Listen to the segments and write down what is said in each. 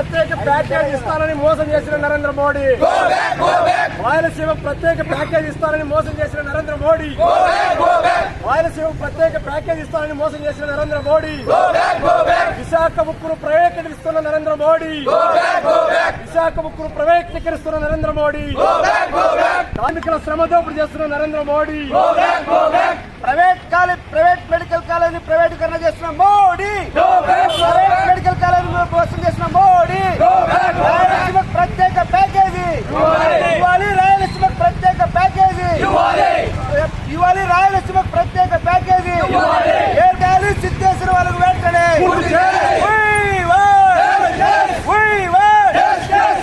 ప్రత్యేక ప్యాకే ఇస్తానని మోసం చేసిన నరేంద్ర మోడీ. రాయలసీమ ప్రత్యేక ప్యాకేజ్ ఇస్తానని మోసం చేసిన నరేంద్ర మోడీ. రాయలసీమ ప్రత్యేక ప్యాకేజ్ ఇస్తానని మోసం చేసిన నరేంద్ర మోడీ. విశాఖ ముక్కును ప్రైవేటీకరిస్తున్న నరేంద్ర మోడీ. విశాఖ ముక్కును ప్రైవేటీకరిస్తున్న నరేంద్ర మోడీ. కార్మికుల శ్రమ దోపిడీ చేస్తున్న Narendra Modi. Private college private medical college ప్రైవేటీకరణ చేస్తున్న మోడీ ప్రైవేట్ మెడికల్ కాలేజ్ మోసం చేసిన మోడీ రాయలసీమకు ప్రత్యేక ప్యాకేజీ ఇవ్వాలి రాయలసీమకు ప్రత్యేక ప్యాకేజీ ఇవ్వాలి రాయలసీమకు ప్రత్యేక ప్యాకేజీ ఏర్గాలి సిద్ధేశ్వర వాళ్ళకు వెంటనే We want! We want!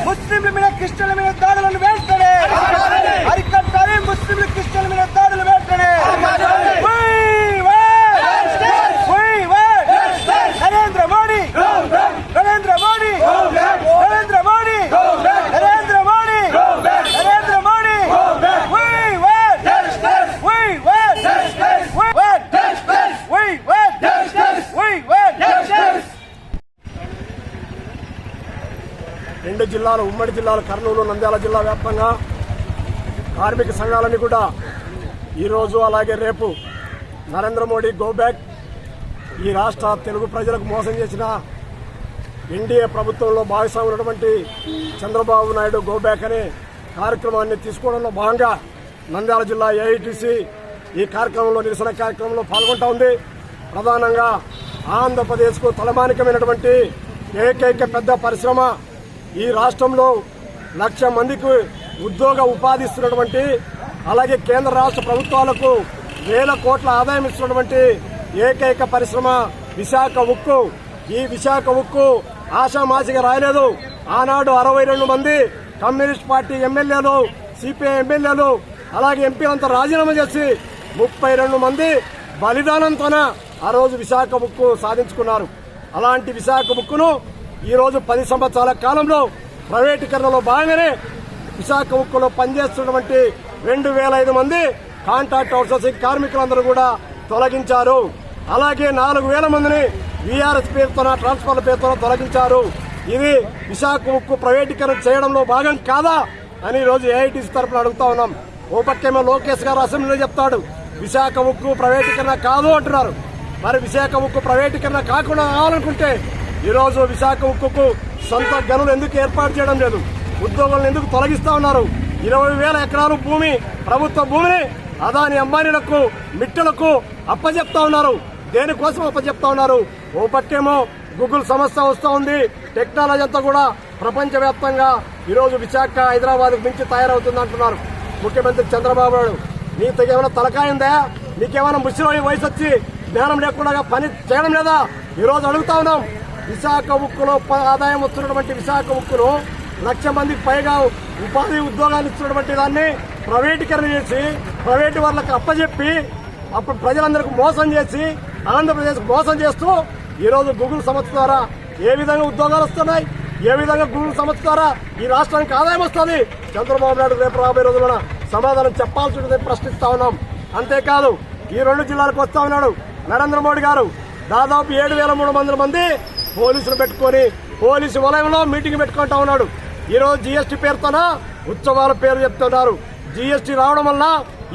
ముస్లింల మీద క్రిస్టియన్ల మీద దాడులను వెంటనే అరికట్టాలి ముస్లింల క్రిస్టియన్ల మీద దాడులు వెంటనే We want! We want! Narendra Modi Narendra Modi Narendra Modi Narendra Modi Narendra Modi We want! We want! We want! We want! We want! రెండు జిల్లాలు ఉమ్మడి జిల్లాలు కర్నూలు నంద్యాల జిల్లా వ్యాప్తంగా కార్మిక సంఘాలని కూడా ఈరోజు అలాగే రేపు నరేంద్ర మోడీ గో బ్యాక్. ఈ రాష్ట్ర తెలుగు ప్రజలకు మోసం చేసిన ఎన్డీఏ ప్రభుత్వంలో భాగస్వామి ఉన్నటువంటి చంద్రబాబు నాయుడు గో బ్యాక్ అనే కార్యక్రమాన్ని తీసుకోవడంలో భాగంగా నంద్యాల జిల్లా ఏఐటీసీ ఈ కార్యక్రమంలో నిరసన కార్యక్రమంలో పాల్గొంటా ఉంది. ప్రధానంగా ఆంధ్రప్రదేశ్కు తలమానికమైనటువంటి ఏకైక పెద్ద పరిశ్రమ ఈ రాష్ట్రంలో లక్ష మందికి ఉద్యోగ ఉపాధి ఇస్తున్నటువంటి అలాగే కేంద్ర రాష్ట్ర ప్రభుత్వాలకు వేల కోట్ల ఆదాయం ఇస్తున్నటువంటి ఏకైక పరిశ్రమ విశాఖ ఉక్కు. ఈ విశాఖ ఉక్కు ఆషామాషిగా రాయలేదు. ఆనాడు అరవై రెండు మంది కమ్యూనిస్ట్ పార్టీ ఎమ్మెల్యేలు సిపిఐ ఎమ్మెల్యేలు అలాగే ఎంపీలంతా రాజీనామా చేసి ముప్పై రెండు మంది బలిదానంతోన ఆ రోజు విశాఖ ఉక్కు సాధించుకున్నారు. అలాంటి విశాఖ ఉక్కును ఈరోజు పది సంవత్సరాల కాలంలో ప్రైవేటీకరణలో భాగంగానే విశాఖ ఉక్కులో పనిచేస్తున్నటువంటి రెండు వేల ఐదు మంది కాంట్రాక్ట్ అవుట్సోర్సింగ్ కార్మికులందరూ కూడా తొలగించారు. అలాగే నాలుగు వేల మందిని వీఆర్ఎస్ పేరుతోన ట్రాన్స్ఫర్ల పేరుతోన తొలగించారు. ఇది విశాఖ ఉక్కు ప్రైవేటీకరణ చేయడంలో భాగం కాదా అని ఈ రోజు ఏఐటీసీ తరఫున అడుగుతా ఉన్నాం. ఓ పక్కేమో లోకేష్ గారు అసెంబ్లీలో చెప్తాడు. విశాఖ ఉక్కు ప్రైవేటీకరణ కాదు అంటున్నారు. మరి విశాఖ ఉక్కు ప్రైవేటీకరణ కాకుండా కావాలనుకుంటే ఈరోజు విశాఖ ఉక్కుకు సొంత గనులు ఎందుకు ఏర్పాటు చేయడం లేదు? ఉద్యోగులను ఎందుకు తొలగిస్తా ఉన్నారు? ఇరవై వేల ఎకరాలు భూమి ప్రభుత్వ భూమిని అదాని అంబానీలకు మిట్టలకు అప్పజెప్తా ఉన్నారు. దేనికోసం అప్పచెప్తా ఉన్నారు? ఓ పట్టేమో గూగుల్ సంస్థ వస్తూ ఉంది. టెక్నాలజీ అంతా కూడా ప్రపంచవ్యాప్తంగా ఈరోజు విశాఖ హైదరాబాద్ మించి తయారవుతుంది అంటున్నారు. ముఖ్యమంత్రి చంద్రబాబు నాయుడు నీకు ఏమైనా తలకాయ ఉందా? నీకేమైనా ముసలి వయసు వచ్చి జ్ఞానం లేకుండా పని చేయడం లేదా? ఈరోజు అడుగుతా ఉన్నాం. విశాఖ ఉక్కులో ప- ఆదాయం వస్తున్నటువంటి విశాఖ ఉక్కును లక్ష మందికి పైగా ఉపాధి ఉద్యోగాలు ఇస్తున్నటువంటి దాన్ని ప్రైవేటీకరణ చేసి ప్రైవేటు వాళ్ళకి అప్పచెప్పి అప్పుడు ప్రజలందరికీ మోసం చేసి ఆంధ్రప్రదేశ్ మోసం చేస్తూ ఈరోజు గూగుల్ సంస్థ ద్వారా ఏ విధంగా ఉద్యోగాలు వస్తున్నాయి ఏ విధంగా గూగుల్ సంస్థ ద్వారా ఈ రాష్ట్రానికి ఆదాయం వస్తుంది? చంద్రబాబు నాయుడు రేపు రాబోయే రోజులన సమాధానం చెప్పాల్సి ఉంటుంది ప్రశ్నిస్తా ఉన్నాం. అంతేకాదు ఈ రెండు జిల్లాలకు వస్తా ఉన్నాడు నరేంద్ర మోడీ గారు. దాదాపు ఏడు వేల మూడు వందల మంది పోలీసులు పెట్టుకొని పోలీసు వలయంలో మీటింగ్ పెట్టుకుంటా ఉన్నాడు. ఈరోజు రోజు జీఎస్టీ పేరుతోన ఉత్సవాల పేరు చెప్తున్నారు. జీఎస్టీ రావడం వల్ల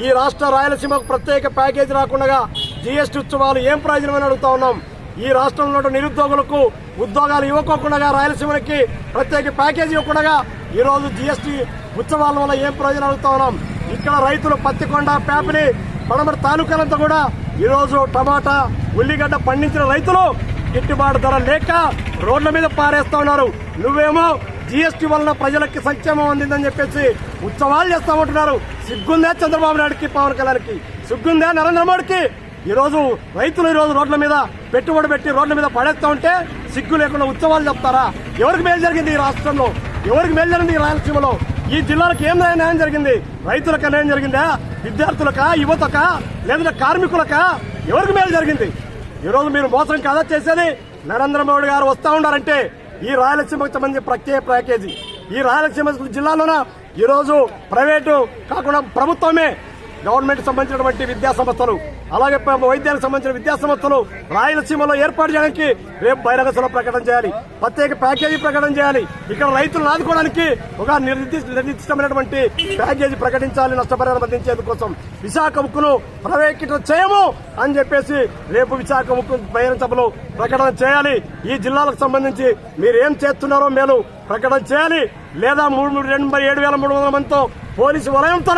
ఈ రాష్ట్ర రాయలసీమకు ప్రత్యేక ప్యాకేజీ రాకుండా జీఎస్టీ ఉత్సవాలు ఏం ప్రయోజనమని అడుగుతా ఉన్నాం. ఈ రాష్ట్రంలో నిరుద్యోగులకు ఉద్యోగాలు ఇవ్వకోకుండా రాయలసీమకి ప్రత్యేక ప్యాకేజీ ఇవ్వకుండా ఈరోజు జీఎస్టీ ఉత్సవాల వల్ల ఏం ప్రయోజనం అడుగుతా ఉన్నాం. ఇక్కడ రైతులు పత్తికొండ పేపని పడమర తాలూకాలంతా కూడా ఈరోజు టమాటా ఉల్లిగడ్డ పండించిన రైతులు గిట్టుబాటు ధర లేక రోడ్ల మీద పారేస్తా ఉన్నారు. నువ్వేమో జీఎస్టీ వలన ప్రజలకి సంక్షేమం అందిందని చెప్పేసి ఉత్సవాలు చేస్తామంటున్నారు సిగ్గుందే చంద్రబాబు నాయుడుకి పవన్ కళ్యాణ్కి. సిగ్గుందే నరేంద్ర మోడీకి. ఈ రోజు రైతులు ఈ రోజు రోడ్ల మీద పెట్టుబడి పెట్టి రోడ్ల మీద పడేస్తా ఉంటే సిగ్గు లేకుండా ఉత్సవాలు చెప్తారా? ఎవరికి మేలు జరిగింది ఈ రాష్ట్రంలో? ఎవరికి మేలు జరిగింది ఈ రాయలసీమలో? ఈ జిల్లాలకు ఏం న్యాయం జరిగింది? రైతులకు న్యాయం జరిగిందా? విద్యార్థులకా యువతకా లేదంటే కార్మికులకా? ఎవరికి మేలు జరిగింది? ఈ రోజు మీరు మోసం కదా చేసేది? నరేంద్ర మోడీ గారు వస్తా ఉన్నారంటే ఈ రాయలసీమకు సంబంధించి ప్రత్యేక ప్యాకేజీ. ఈ రాయలసీమ జిల్లాలోన? ఈరోజు ప్రైవేటు కాకుండా ప్రభుత్వమే గవర్నమెంట్ సంబంధించినటువంటి విద్యా సంస్థలు అలాగే వైద్యానికి సంబంధించిన విద్యాసంస్థలు రాయలసీమలో ఏర్పాటు చేయడానికి రేపు బహిరంగ సభ ప్రకటన చేయాలి. ప్రత్యేక ప్యాకేజీ ప్రకటన చేయాలి. ఇక్కడ రైతులను ఆదుకోవడానికి ఒక నిర్దిష్ట నిర్దిష్టమైనటువంటి ప్యాకేజీ ప్రకటించాలి నష్టపరిహారం అందించేందుకోసం. విశాఖ ఉక్కును ప్రవేశం చేయము అని చెప్పేసి రేపు విశాఖ ఉక్కు బహిరంగ సభలో ప్రకటన చేయాలి. ఈ జిల్లాలకు సంబంధించి మీరు ఏం చేస్తున్నారో మేము ప్రకటన చేయాలి. లేదా మూడు మూడు రెండు ఏడు వేల మూడు వందల మందితో పోలీసు వలయంతో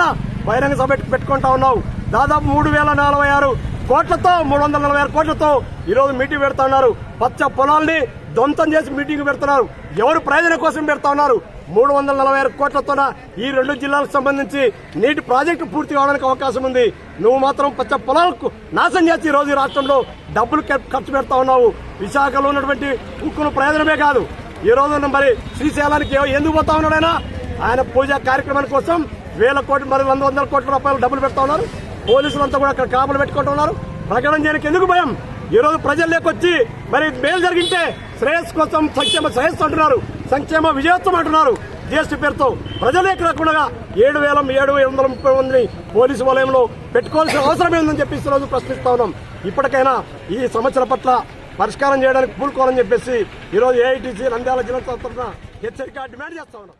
బహిరంగ సభ పెట్టుకుంటా ఉన్నావు. దాదాపు మూడు వేల నలభై ఆరు కోట్లతో మూడు వందల నలభై ఆరు కోట్లతో ఈరోజు మీటింగ్ పెడతా ఉన్నారు. పచ్చ పొలాల్ని దొంతం చేసి మీటింగ్ పెడుతున్నారు. ఎవరు ప్రయోజనం కోసం పెడతా ఉన్నారు? మూడు వందల నలభై ఆరు కోట్లతోన ఈ రెండు జిల్లాలకు సంబంధించి నీటి ప్రాజెక్టు పూర్తి కావడానికి అవకాశం ఉంది. నువ్వు మాత్రం పచ్చ పొలాలకు నాశనం చేసి ఈ రోజు ఈ రాష్ట్రంలో డబ్బులు ఖర్చు పెడతా ఉన్నావు. విశాఖలో ఉన్నటువంటి ఉక్కును ప్రయోజనమే కాదు. ఈ రోజు మరి శ్రీశైలానికి ఎందుకు పోతా ఉన్నాడు ఆయన? ఆయన పూజా కార్యక్రమాల కోసం వేల కోట్లు మరి వంద వందల కోట్ల రూపాయలు డబ్బులు పెడతా ఉన్నారు. పోలీసులంతా కూడా అక్కడ కాపలు పెట్టుకుంటున్నారు ప్రకటన చేయడానికి ఎందుకు భయం? ఈరోజు రోజు ప్రజలు లేకొచ్చి మరి మేలు జరిగింటే శ్రేయస్ కోసం సంక్షేమ శ్రేయస్సు అంటున్నారు. సంక్షేమ విజయోత్సవం అంటున్నారు. జిఎస్టీ పేరుతో ప్రజలేక కాకుండా ఏడు వేల ఏడు వందల ముప్పై మందిని పోలీసు వలయంలో పెట్టుకోవాల్సిన అవసరం ఏందని చెప్పి రోజు ప్రశ్నిస్తా ఉన్నాం. ఇప్పటికైనా ఈ సమస్యల పట్ల పరిష్కారం చేయడానికి పూనుకోవాలని చెప్పేసి ఈరోజు ఏఐటీసీ నంద్యాల జిల్లా తరఫున హెచ్చరిక డిమాండ్ చేస్తా ఉన్నాం.